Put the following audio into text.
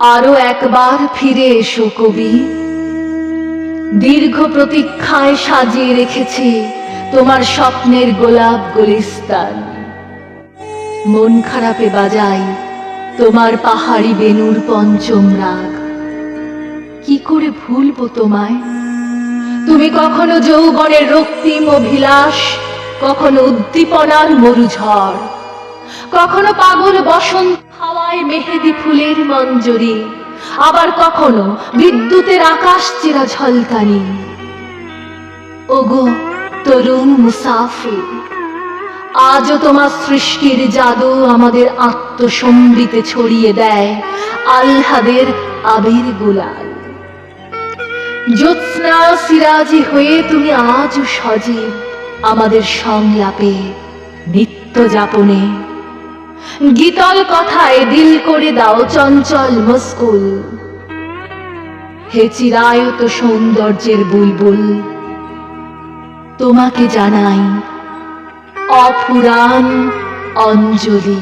আরও একবার ফিরে এসো কবি। দীর্ঘ প্রতীক্ষায় সাজিয়ে রেখেছি তোমার স্বপ্নের গোলাপ গলিস্তান। মন খারাপে বাজাই তোমার পাহাড়ি বেনুর পঞ্চম রাগ। কি করে ভুলবো তোমায়? তুমি কখনো যৌবনের রক্তিম অভিলাষ, কখনো উদ্দীপনার মরুঝড়, কখনো পাগল বসন্ত হাওয়ায় মেহেদি ফুলের মঞ্জরি, আবার কখনো বিদ্যুতের আকাশ চিরা ঝলকানি। ওগো, তরুণ মুসাফির, আজও তোমার সৃষ্টির জাদু আমাদের আত্মসম্বিতে ছড়িয়ে দেয় আহ্লাদের আবির গুলাল। জ্যোৎস্না সিরাজি হয়ে তুমি আজও সজীব আমাদের সংলাপে নিত্য যাপনে। গীতল কথায় দিল করে দাও চঞ্চল মস্কুল। হে চিরায়ত সৌন্দর্যের বুলবুল, তোমাকে জানাই অফুরান অঞ্জলি।